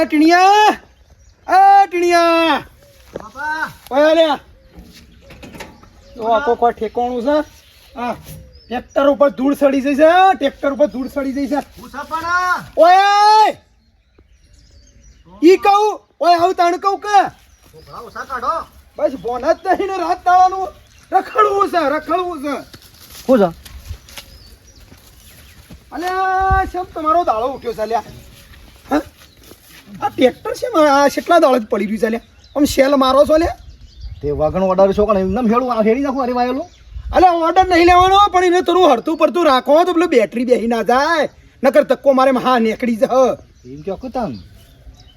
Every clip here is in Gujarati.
અલે ટીણિયા એ ટીણિયા. ઓય લે તો આખો કોઈ ઠેકોણું છે? આ ટ્રેક્ટર ઉપર ધૂળ સડી જઈ છે ટ્રેક્ટર ઉપર ધૂળ સડી જઈ છે. ઓય ઈ કહું ઓય આવું તાણ કહું કે? બસ બોન જ નહીં ને રાત તાળાનું રખડવું છે રખડવું છે. શું છે અલ્યા શેમ તમારો દાળો ઉઠ્યો છે અલ્યા? હા? આ ટ્રેક્ટર છે આ કેટલા દાળ જ પડી રહ્યું છે અલ્યા આમ શેલ મારો છો અલ્યા તે વાગણ ઓર્ડર છો કણ એમનેમ હેડું આ હેડી નાખું અરે વાયેલો. અલે ઓર્ડર નહીં લેવાનો પણ એને થોડું હરતું પડતું રાખો તો પેલું બેટરી બેહી ના જાય. નકર તક્કો મારે હા નીકળી જાય એમ કે તમ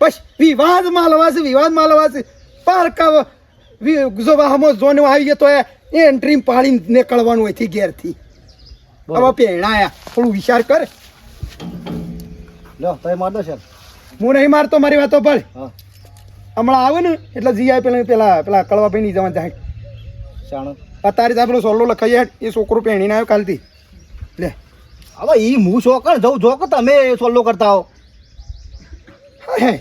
બસ વિવાદ માલવા છે વિવાદ માલવા છે પારકા જો વાહમાં જોને આવી ગયો તો એ એન્ટ્રી પાડી નીકળવાનું અહીંથી ઘેરથી. હવે પહેણાયા. થોડું વિચાર કર. લો તો એ મારો છે હું નહીં મારતો મારી વાતો પર. હમણાં આવે ને એટલે જી આવે પેલા પેલા પેલા કળવા ભાઈ ની જવાનું જાય. ચાણો અત્યારે ત્યાં પેલો સોલો લખાઈ હેઠ એ છોકરો પહેણીને આવ્યો કાલથી. લે. હવે એ હું છોકર જવું જો કે તમે સોલ્લો કરતા હો હા.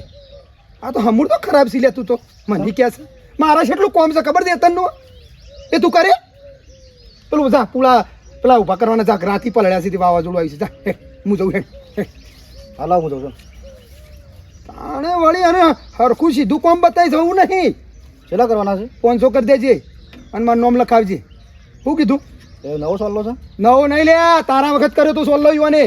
આ તો હમુર તો ખરાબ સી લે તું તો. મને ક્યાં છે મારા એટલું કોમ છે ખબર છે તનનું એ તું કરે? પેલું જા પુલા પેલા ઊભા કરવાના જા રાતી પલળ્યા સીધી વાવાઝોડું આવી છે. જા હે હું જઉં હે હાલા હું જઉં છું તાણે વળી અને હરખું સીધું કોમ બતાવી જવું નહીં. કેટલા કરવાના છે? પાંચસો કરી દેજે અને મારું નામ લખાવજે. શું કીધું? એ નવો સોલ્લો છે? નવો નહીં લે તારા વખત કર્યો તો સોલ્લો યુવાને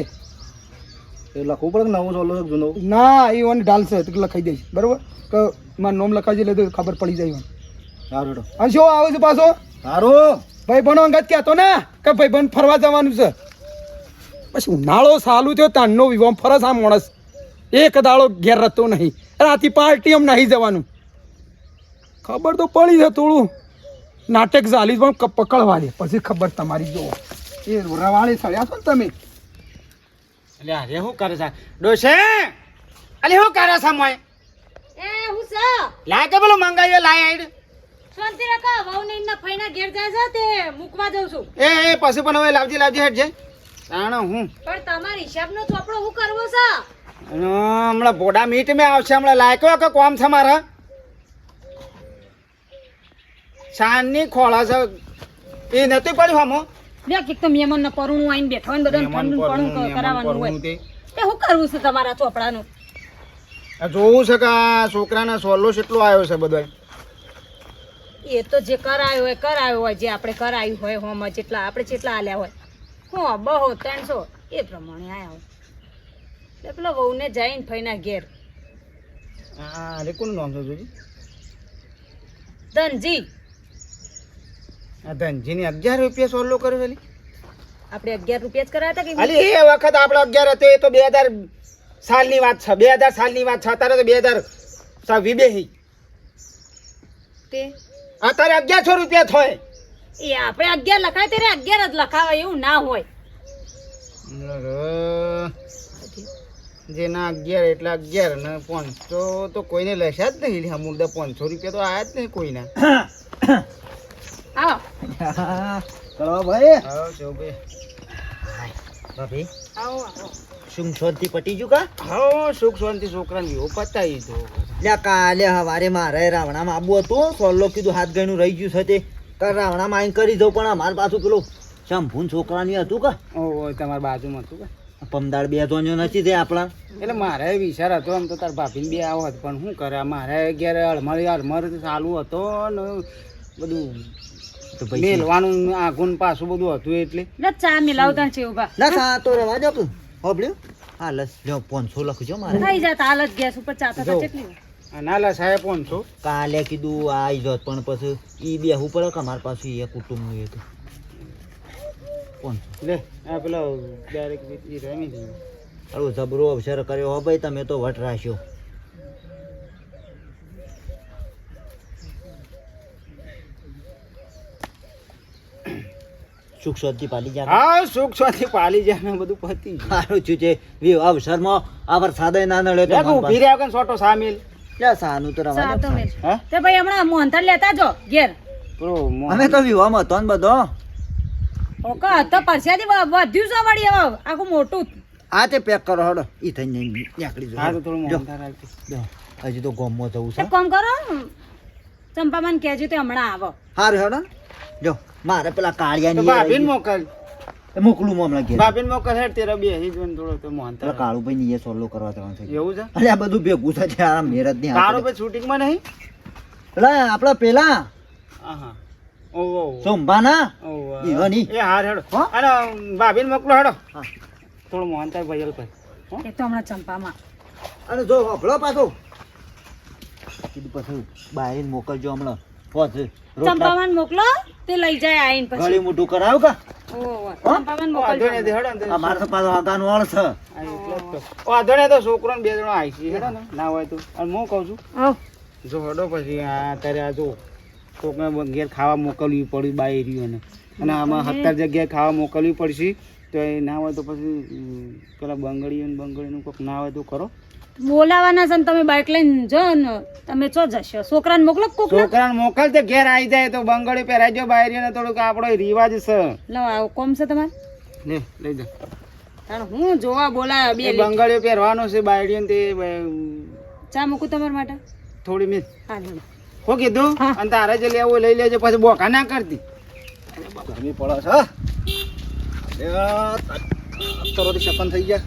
એ લખવું પડે નવો સોલ્લો છે જૂનો? ના એ ઓને ઢાલશે તો લખાઈ દઈશ. બરોબર? કે મારું નામ લખાવજે એટલે ખબર પડી જાય સારું અને શું આવે છે પાછો? સારું ભાઈ બનો અંગત કહેતો ને કે ભાઈ બન ફરવા જવાનું છે. પછી ઉનાળો સાલું થયો તાણનો વિવાહ ફરસ આ માણસ. એક દાડો ઘેર રહેતો નહીં. રાતી પાર્ટી એમ નહીં જવાનું. ખબર તો પડી છે થોડું. નાટક ચાલી પણ પકડવા દે. પછી ખબર તમારી જો એ રવાળે સળ્યા છો ને તમે? એટલે અરે શું કરે છે? ડોશે? અલે શું કરે છે મોય? એ હું છે. લાય કે પેલું મંગાવ્યો લાય આઈડ શાંતિ રાખો વહુ ને ફઈના ઘેર જાય છે તે. મુકવા જઉં છું. એ એ પછી પણ હવે લાવજી લાવજી છે તાણ હું? પણ તમારી હિસાબનો ચોપડો હું કરવો છે? હમણાં બોડા મીટ મેં આવશે હમણાં લાયકો કે કોમ છે મારા? સાંજની ખોળા છે. એ નથી પડ્યું હમો? લે કે તો મહેમાન ના પરણું આઈને બેઠો હોય બધાને ઠંડુ પરણું કરાવવાનું હોય. તે. હું કરવું છે તમારા ચોપડાનું? જોવું છે કે આ છોકરાના સોલો કેટલો આવ્યો છે બધો એ તો જે કરાયો હોય કરાયો હોય જે આપણે કરાયું હોય હોમાં જેટલા આપણે જેટલા આલ્યા હોય. હો બહો ત્રણસો? એ પ્રમાણે આવ્યા હોય. પેલો વહુને જઈને ફઈના ઘેર. હા અરે કોનું નામ છે જોજી? ધનજી. આ ધનજીની અગિયાર રૂપિયા સોલો કર્યો છે આપણે અગિયાર રૂપિયા જ કરાયા હતા કે અલી એ વખત આપણે અગિયાર હતો એ તો બે હજાર સાલની વાત છે બે હજાર સાલની વાત છે અત્યારે તો બે હજાર વિબેહી તે? અત્યારે અગિયારસો રૂપિયા થાય. એ આપણે અગિયાર લખાય ત્યારે અગિયાર જ લખાવાય એવું ના હોય. જેના અગિયાર એટલે અગિયાર ને પાંચસો તો કોઈને લેશે જ નહીં. આ મુદ્દા પાંચસો રૂપિયા તો આયા જ નહીં કોઈના. આવો. કરવા ભાઈ. હા આવો શાંતિ પટી ગયું કા? હા સુખ શાંતિ છોકરાને વિવો પતાવી દો. લ્યા કાલે હવારે મારે રાવણામાં આબુ હતું. સોલ્લો કીધું હાથ ગયનું રહી ગયું છે તે. રાવણામાં આઈને કરી દઉં પણ અમારે પાછું પેલું શંભૂન છોકરાની હતું કા? ઓ તમારા બાજુમાં હતું કે? પમદાળ બે ધોન્યો નથી તે આપણા. એટલે મારે વિચાર હતો આમ તો તાર ભાભીને બે આવત પણ શું કરે? મારે ઘેર અળમર અળમર ચાલુ હતો ને બધું મેલવાનું પાછું બધું હતું એટલે. લે ચા મિલાવતા છે ઊભા. ના તો રવા દો પાંચસો લખજો મારે. થઈ જાત હાલત ગેસ ઉપર ચા થતા કેટલી નાલા સાહેબ પાંચસો. કાલે કીધું આઈ જોત પણ પછી ઈ બે પડે મારા પાસે એ કુટુંબનું એ તો લે આ પેલો ડાયરેક્ટ રમી દીધું સારું જબરો અવસર કર્યો હો ભાઈ તમે તો વટ રાખ્યો સુખ શાંતિ પાલી જાય હા સુખ શાંતિ પાલી જાય ને બધું પતી ગયું. સારું થયું છે. વી અવસરમાં આ વરસાદે ના નડે તો કે ઊભી રહ્યા વગર સોટો સામેલ. લે સાનું તો રવા દો. હા? તે ભાઈ હમણાં મોહનથાળ લેતા જો ઘેર. અમે તો વિવામાં હતો ને બધો. ઓકા તો પરસ્યાથી વધ્યું છે વળી હવે. આખું મોટું આ તે પેક કરો હડો. ઈ થઈને નીકળી હા તો થોડું મોહનથાળ રાખજો હજી તો ગોમમાં જવું છે. કામ કરો ચંપામાન કહેજો તે હમણાં આવો. હારું હેડો. જો મારે પેલા કાળિયા કાળિયાની ભાભીને મોકલ. એ મોકલું હમણાં ઘેર. ભાભીને મોકલ હેડ તેરા બે હી જોન થોડો તો પેલા મોહનથાળ કાળુભાઈ ની એ સોલો કરવા જવાનું છે. એવું છે? અરે આ બધું ભેગું છે આ મેરતની તારો ભાઈ શૂટિંગમાં નહીં? એટલે આપડા પેલા. હા હા ઓહો. ના ઈવાની. એ હાર હેડો. હો? અને ભાભીને મોકલો હેડો. થોડું મોહનથાળ ભૈયલ પર એ તો હમણાં ચંપામાં. અને જો હભળો પાછો. કીધું પછી બહાર મોકલજો હમણાં. ચંપામાં મોકલો તે લઈ જાય આઈને પછી. મોટું કરાવ કા? છોકરો બે જણો આવી છે ને. ના હોય તો. હું કહું છું જો હડો પછી આ અત્યારે આ જો. કોકને ઘેર ખાવા મોકલવી પડી બાયરીઓને અને આમાં સત્તર જગ્યાએ ખાવા મોકલવી પડશે તો એ ના હોય તો પછી પેલા બંગડીઓ ને બંગડીનું કોક ના હોય તો કરો. બોલાવાના છે તમે બાઇક લઈને જો ને તમે છો જશો. છોકરાને મોકલો કોક છોકરાને મોકલ તો ઘેર આવી જાય તો બંગડી પહેરાઈ જો બાયરીઓને થોડુંક આપણો રિવાજ છે. લો આવો કોમ છે તમારે? લે લઈ જા. તાણ હું જોવા બોલાયો બે બંગડીઓ પહેરવાનો છે બાયરીઓને તે ચા મૂકું તમારા માટે? થોડી મેં હા. હો કીધું? હા. અને તારે જે લેવું લઈ લેજો પછી બોકા ના કરતી. ગરમી પડે છે તરોથી સપન થઈ ગયા.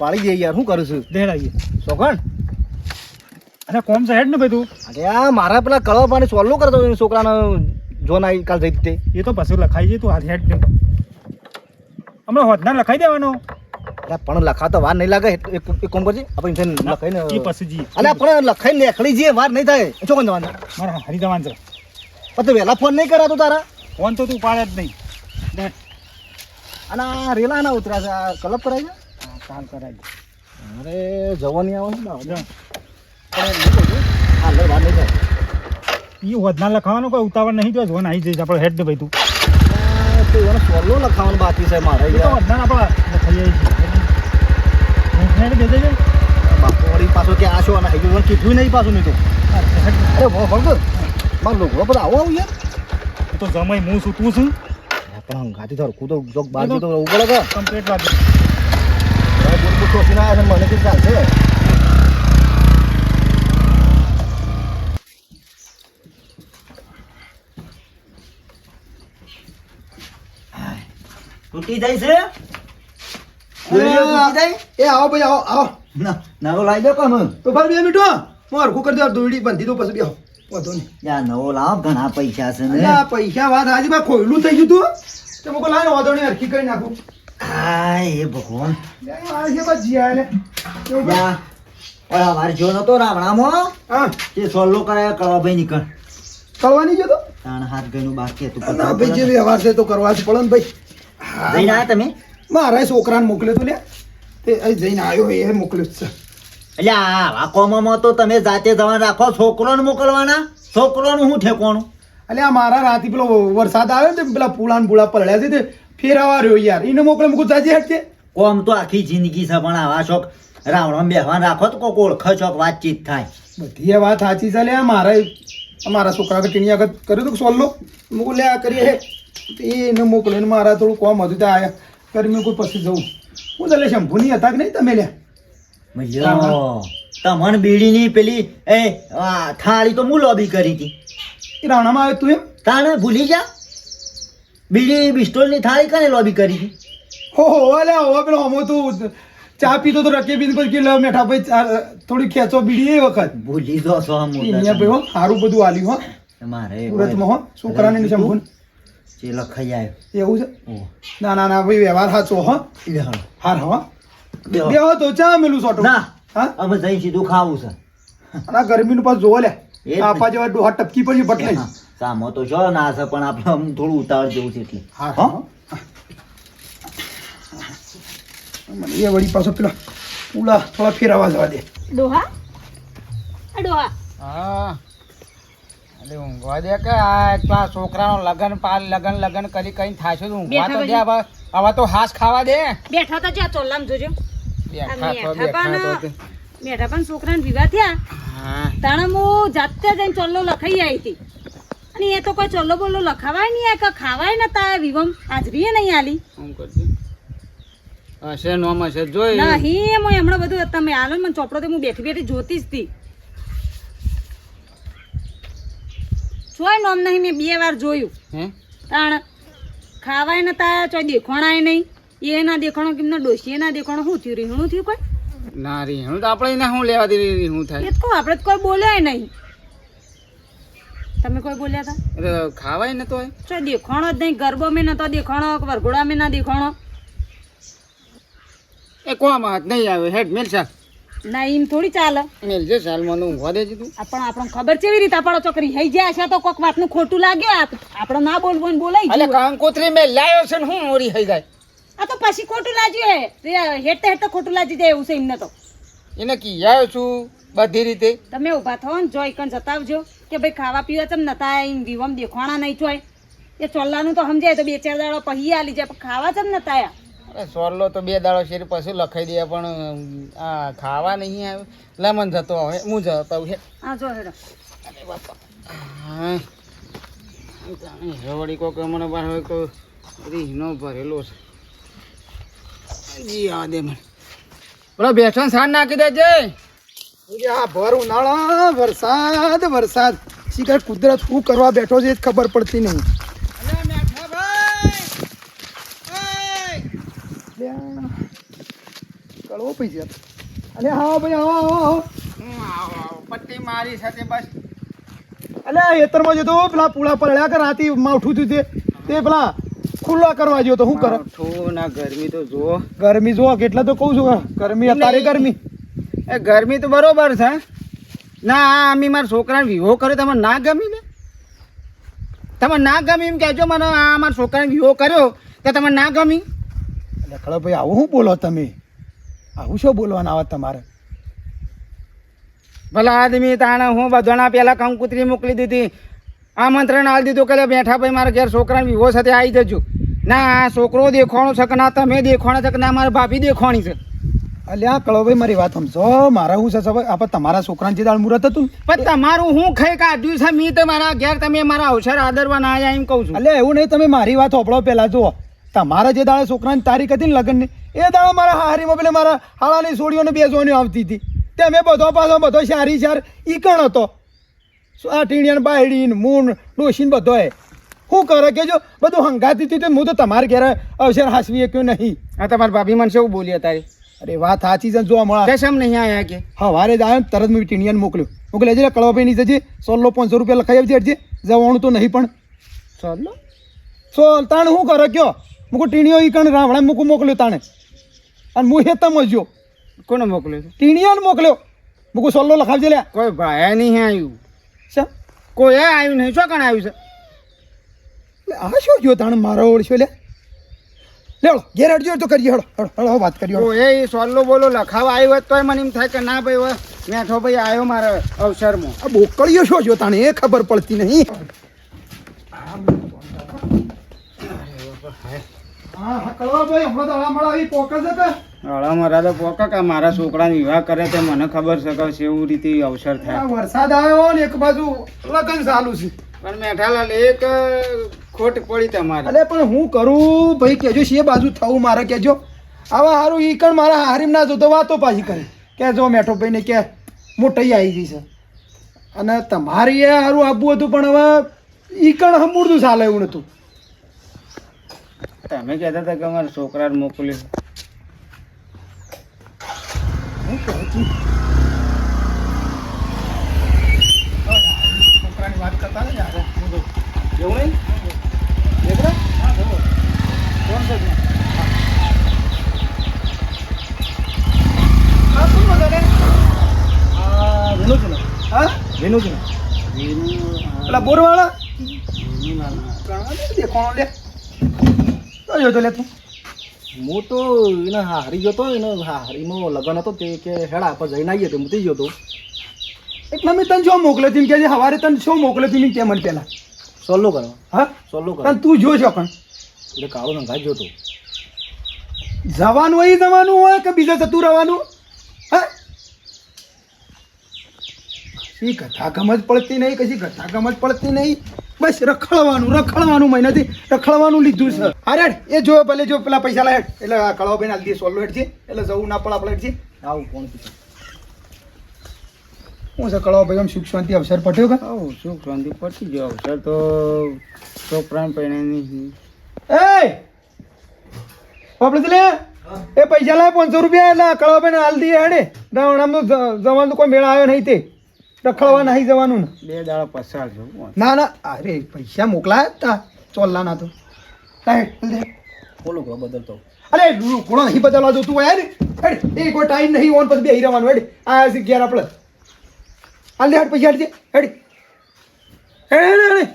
પાડી દે યાર શું કરું છું? દેડાઈએ સોગણ? અરે કોમ છે હેડ ને તું અરે આ મારા પેલા કળવા પાણી સોલ્વ કરતો છોકરાનો જોન આવી કાલ જઈ તે. એ તો પછી લખાઈ જાય તું હાથ હેડ ને હમણાં હોદના લખાઈ દેવાનો. અરે પણ લખાતો વાર નહીં લાગે. એક એક કામ કરજે? આપણે એને લખાઈને એ પછી જી. અરે પણ લખાઈને લેખડી જઈએ વાર નહીં થાય. ચોકન જવાનું. મારે હરી જવાનું છે. પછી વહેલા ફોન નહીં કરાતો તારા? ફોન તો તું પાડે જ નહીં. અને રેલા ના ઉતરા છે કલપ કરાય છે? હા, કાલ કરાય અરે જવાની આવે છે ને જો, પણ. આ વાર નહીં થાય. એ વધના લખાવાનો કોઈ ઉતાવળ નહીં જો જોવાનું આવી જઈશ આપણે હેડ ભાઈ તું. તો એનો સોલો લખાવાનું બાકી છે મારે બાપુ વળી પાછો કે આ છો અને હજુ કીધું નહીં પાછું નહીં તો. અરે ભો ભગત મારો લોકો બધા આવો આવું યાર. તો જમાઈ હું છું તું છું. પણ ગાડી ધર કૂદો જોક બાજુ તો ઉપર કમ્પ્લીટ બાજુ મને કીધું ચાલશે તૂટી જાય છે? એ આવો ભાઈ આવો આવો. ના નવો લાવી દો કામ તો ભાઈ બે મિનિટો હું. હરખું કરી દઉં દોડી બાંધી દઉં પછી બેહો વાંધો નહીં. યા નવો લાવ ઘણા પૈસા છે ને. પૈસા વાત હાજી ભાઈ ખોયલું થઈ ગયું તું. તો મુકો લાય વાંધો નહીં હરખી કરી નાખું. આ એ ભગવાન. આ છે ભાઈ. યા ઓલા વાર જો નતો રાવણામાં હા. તે સોલ્લો કરાયો કરવા ભાઈ નીકળ કરવાની ગયો તો? તાણ હાથ ગયું બાકી હતું ભાઈ જે વ્યવહાર છે તો કરવા જ પડે ને ભાઈ. જઈને આયા તમે? મારા છોકરાને મોકલ્યો તું લે તે જઈને આવ્યો એ મોકલ્યો છે. એટલે આ કોમમાં તો તમે જાતે જવાનું રાખો છોકરોને મોકલવાના? છોકરોનું શું ઠેકોણું એટલે આ મારા રાતે પેલો વરસાદ આવ્યો ને પેલા પુળા ને પુળા પલળ્યા છે તે ફેરવા રહ્યો યાર. એને મોકલે મૂકું જાજે હેઠ કોમ તો આખી જિંદગી છે પણ આવા શોખ. રાવણ બેહવાન રાખો તો કોક ઓળખ ચોક વાતચીત થાય. બધી વાત સાચી છે લે મારા મારા છોકરા ટીણી આગળ કર્યું હતું સોલ્લો? મૂકું લે આ કરીએ એને મોકલો ને મારા થોડું કોમ હતું ત્યાં આવ્યા કરી મેં કોઈ પછી જવું. હું તો લે શંભુની હતા કે નહીં તમે લે? મજો તમન બીડીની પેલી એ થાળી તો હું લોબી કરી હતી. રાણામાં આવ્યો તું એમ? તાણે ભૂલી ગયા? બીડી બિસ્ટોલની થાળી કને લોબી કરી હતી? હો હો અલે હો પેલો હમો તું ચા પીતો તો રકે બીન પછી કિલો લે મેઠા ભાઈ થોડી ખેંચો બીડી એ વખત. ભૂલી જો છો હમો ભાઈ હો સારું બધું આલ્યું હો. મારે સુરતમાં હો છોકરાને ને શંભુને? જે લખાઈ આવ્યો એવું છે? ના ના ના ભાઈ વ્યવહાર સાચો હો. લે હા. હાર હો. બે હો તો ચા મેલું સોટો. ના. હા? અમે જઈ સીધું ખાવું છે. અને ગરમીનું પાછું જોવો લે. એ જ ને. આપા જેવા ડોહા ટપકી પડી બટલાઈ હા, સામો તો જો ના છે પણ આપણે આમ થોડું ઉતાવળ જેવું છે એટલે. હા? હા. મને એ વળી પાછો પેલા પુલા થોડા ફેરવા જવા દે. ડોહા? ડોહા. હા. એટલે ઊંઘવા દે કે આ પેલા છોકરાનો લગન પાલ લગન લગન કરી કઈ થાશે ઊંઘવા તો દે હવે હવે તો હાસ ખાવા દે. બેઠા તો જ્યાં ચોલ્લામ જોજો. બેઠા તો બેઠા તો મેઠા પણ છોકરાને વિવાહ થયા. તાણે હું જાતે જઈને ચોલ્લો લખાઈ આવી હતી. અને એ તો કોઈ ચોલ્લો બોલ્લો લખાવાય નહીં આ કે ખાવાય નતા આ વિવમ હાજરીએ નહીં આલી. શું કરજે? હશે નોમ હશે જોઈ. નહીં હું હમણાં બધું તમે આલો ને મને ચોપડો તો હું બેઠી બેઠી જોતી જ હતી જોય નોમ નહીં મેં બે વાર જોયું. હે? તાણ ખાવાય તા ચોય દેખોણાય નહીં. એના ના દેખાણો કેમનો ડોસી એના દેખાણો શું થયું રીહણું થયું કોઈ? ના રીહણું તો આપણે એને શું લેવા દે રીહણું થાય. એ તો આપણે તો કોઈ બોલ્યા નહીં. તમે કોઈ બોલ્યા હતા એટલે ખાવાય ન તો ચો દેખાણો જ નહીં ગરબો મેં નતો દેખાણો વરઘોડા મેં ના દેખાણો. એ કોમાં હાથ નહીં આવ્યો હેડ મેલ ચાલ. ના એમ થોડી ચાલે. જે ચાલ મને ઊંઘવા દેજે તું. આપણ આપણને ખબર છે એવી રીતે આપણો છોકરી હઈ જાય છે તો કોક વાતનું ખોટું લાગ્યું આપ- આપણે ના બોલવું ને બોલાઈ એટલે કાંકોત્રી મેં લાવ્યો છે ને હું ઓરી હઈ જાય. આ તો પછી ખોટું લાગ્યું હે. તે હેઠે હેઠે ખોટું લાગી જાય એવું છે એમને તો. એને કી આવ્યો છું બધી રીતે? તમે ઊભા થો ને જોઈ કણ જતાવજો કે ભાઈ ખાવા પીવા ચમ નતા એમ વિવમ દેખવાણા નહીં જોય એ ચોલ્લાનું તો સમજાય તો બે ચાર દાડો પહી આલી જાય પણ ખાવા ચમ નતા આયા. સોરલો તો બે દાડો શેર પછી લખાઈ દે પણ આ ખાવા નહીં આવે. લેમન જતો હવે હું જતો હે હા જો હેડો. હા. વળી કોક મને બાર હવે કોઈ રીહનો ભરેલો છે. જી આ દે મને. બોલો બેઠો ને સાર નાખી દેજે. આ ભર ઉનાળા વરસાદ વરસાદ. શીખર કુદરત શું કરવા બેઠો છે જ ખબર પડતી નહીં. આ કળવો અલે હા ભાઈ આવો આવો આવો હું આવો આવો. પટ્ટી મારી સાથે બસ અલે એતરમાં હેતરમાં જતો પેલા પૂળા પડ્યા કે રાતે માવઠું થયું તે તે પેલા ખુલ્લા કરવા જ્યો તો શું કરે? ના ગરમી તો જુઓ. ગરમી જો કેટલા તો કહું છું ગરમી અત્યારે ગરમી. એ ગરમી તો બરોબર છે. ના આ અમે મારા છોકરાને વિવો કર્યો તમે ના ગમી ને? તમે ના ગમી એમ કહેજો મને આ મારા છોકરાને વિવો કર્યો તો તમે ના ગમી? એટલે ખરો ભાઈ આવું શું બોલો તમે? આવું શું બોલવાના આવે તમારે? ભલા આદમી તાણે હું બધાના પહેલાં કંકુતરી મોકલી દીધી. આમંત્રણ આલી દીધું કે બેઠા ભાઈ મારા ઘેર છોકરાને વિવો સાથે આવી જજો. ના આ છોકરો દેખવાનો છે કે ના તમે દેખાણો છે કે ના મારા ભાભી દેખવાની છે. અલ્યા કળો ભાઈ મારી વાત સમજો. મારા હું છે આપણે તમારા છોકરાને જે દાળ મુહૂર્ત હતું પણ તમારું હું ખાઈ કાઢ્યું છે? મી તમારા ઘેર તમે મારા અવસર આદરવા ના આવ્યા એમ કહું છું. અલ્યા એવું નહીં તમે મારી વાત હોપળો પહેલાં જુઓ. તમારા જે દાડે છોકરાની તારીખ હતી ને લગ્નની એ દાડે મારા હારીમાં પેલે મારા હાળાની સોડીઓને બેસવાની આવતી હતી. તે મેં બધો પાછો બધો શારી શાર ઈકણ હતો? આ ટીણિયાન બાયડીન મૂન ડોશીન બધો એ? શું કરે કે જો બધું હંગાતી હતી તો હું તો તમારે ઘેર અવસર હાસવી કે નહીં. આ તમારા ભાભી મને શું બોલી તારી? અરે વાત સાચી છે જોવા મળે. કેમ નહીં આવ્યા કે? હવારે જ આવ્યો તરત મેં ટીણિયાને મોકલ્યો. મોકલે છે કળવાભાઈ ની જજે સોલો પાંચસો રૂપિયા લખાઈ આવજે જવાનું તો નહીં પણ. ચાલો સોલ તાણે શું કરે કયો? મૂકું ટીણીઓ ઈ કણ રાવણા મૂકું મોકલ્યો તાણે. અને હું હેતા મજ્યો કોને મોકલ્યો ટીણીઓને મોકલ્યો. મૂકું સોલ્લો લખાવજે લ્યા. કોઈ ભાઈ નહીં આવ્યું શા? કોઈ આવ્યું નહીં. શું કણ આવ્યું છે? આ શું જો તાણે? મારો ઓળશો લે લેવડો ઘેર અડજો તો કરીએ. હળો હળો વાત કરીએ. એ સોલ્લો બોલો લખાવા આવ્યો હોય તોય મને એમ થાય કે ના ભાઈ હવે મેઠો ભાઈ આવ્યો મારા અવસરમાં. આ બોકળીઓ શું જો તાણે? એ ખબર પડતી નહીં. મારા છોકરા વિવાહ કરે તે મને ખબર છે કે કેવું રીતે અવસર થાય. વરસાદ આવ્યો ને એક બાજુ લગન ચાલુ છે. પણ મેઠાલાલ એક ખોટ પડી તમારે. અરે પણ હું કરું? ભાઈ કેજો છે બાજુ થવું મારે કેજો આવા હારું ઈ કણ મારા હારીમ ના જોતો વાતો પાછી કરે. કે જો મેઠો ભાઈ ને કે મોટાઈ આવી ગઈ છે. અને તમારી એ હારું આપવું હતું પણ હવે ઈ કણ હમુરદું ચાલે એવું નતું. તમે કહેતા હતા કે મારા છોકરાને હું છું છોકરાની વાત કરતા ને યાર એવું નહીં દેખરા? કોણ છે કોણ છે ને? હા? વિનોદ છે ને? પેલા બોરવાળા? કોણ દેખાણો લે. કયો જોતો લે તું? હું તો એને હારી ગયો તો એને હારીનો લગ્ન હતો તે કે હેડા પર જઈને આવીએ તો મૂકી ગયો તો. એટલે મેં તને શું મોકલે હતી કે સવારે તને શું મોકલે હતી કે મને પેલા સોલો કરો. હા? સોલો કરો. પણ તું જો છો પણ. એટલે કાળો નંગાઈ જોતો જવાનું હોય જવાનું હોય કે બીજા જતું રહેવાનું? હા? શી કથા ગમત પડતી નહીં કશી કથા ગમત પડતી નહીં. બસ રખડવાનું રખડવાનું મહિનાથી રખડવાનું લીધું છે. અરે એ જો ભલે જો પેલા પૈસા લાય. એટલે આ કળવાભાઈ ના લીધી સોલો હેડ છે. એટલે જવું ના પડે આપણે છે આવું કોણ હું છે કળવાભાઈ આમ સુખ શાંતિ અવસર પટ્યો કે? આવું સુખ શાંતિ પટી ગયો. અવસર તો છોકરાને પૈણાની એ! આપણે લે? એ પૈસા લાય પાંચસો રૂપિયા એટલે કળવાભાઈ ને હાલ દઈએ હેડે. રાવણામાં જવાનું કોઈ મેળા આવ્યો નહીં તે. રખડવા નહીં જવાનું ને? બે દાડા પસાર છું ના ના અરે પૈસા મોકલાયા તા ચોલ્લા ના તો. બોલો કરો બદલતો. અરે ઘોડો નહીં બદલવા જોતું તું યાર હેડ એ કોઈ ટાઈમ નહીં ઓન પછી બે રહેવાનું હેડ. આ છે ઘેર આપણે. હાલ દે હાડ પૈસા હાડજે હેડ. હેડ હેડ હેડ.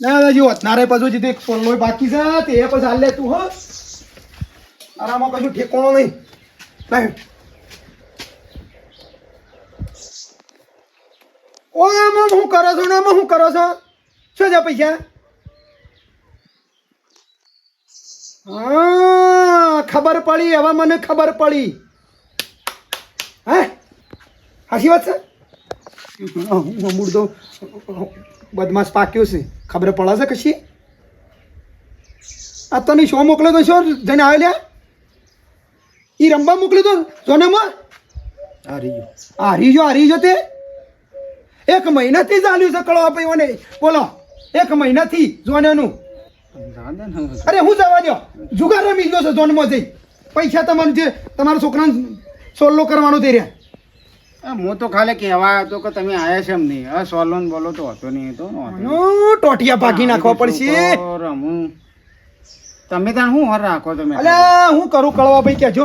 ના હોત અત્યારે પાછું જે એક સોલ્લો બાકી છે તે પછી હાલ લે તું હ. આરામાં કશું ઠેકોણો નહીં. હેડ. ઓ આમાં શું કરો છો ને આમાં શું કરો છો શું પૈસા હા ખબર પડી, હવે મને ખબર પડી. હે? હાસી વાત છે? બદમાશ પાક્યો છે. ખબર પડે છે કશી? આ તને શો મોકલ્યો તો શું? જઈને આવે રમવા મોકલ્યો તો હારી ગયો હારી ગયો હારી ગયો તે? એક મહિનાથી ચાલ્યું છે કળવા પૈવાને. બોલો એક મહિનાથી જોનેનું અરે હું જવા દો જુગાર રમી ગયો છે જોનમાં જઈ. પૈસા તમારું જે તમારા છોકરાને સોલ્લો કરવાનો થઈ રહ્યા. હું તો ખાલી કહેવા હતો કે તમે આયા છે એમ નહીં. હવે સોલો ને બોલો તો હતો નહીં તો ટોટિયા ભાગી નાખવા પડશે. રમું. તમે ત્યાં શું હર રાખો તમે અલ્યા હું કરું કળવા ભાઈ કેજો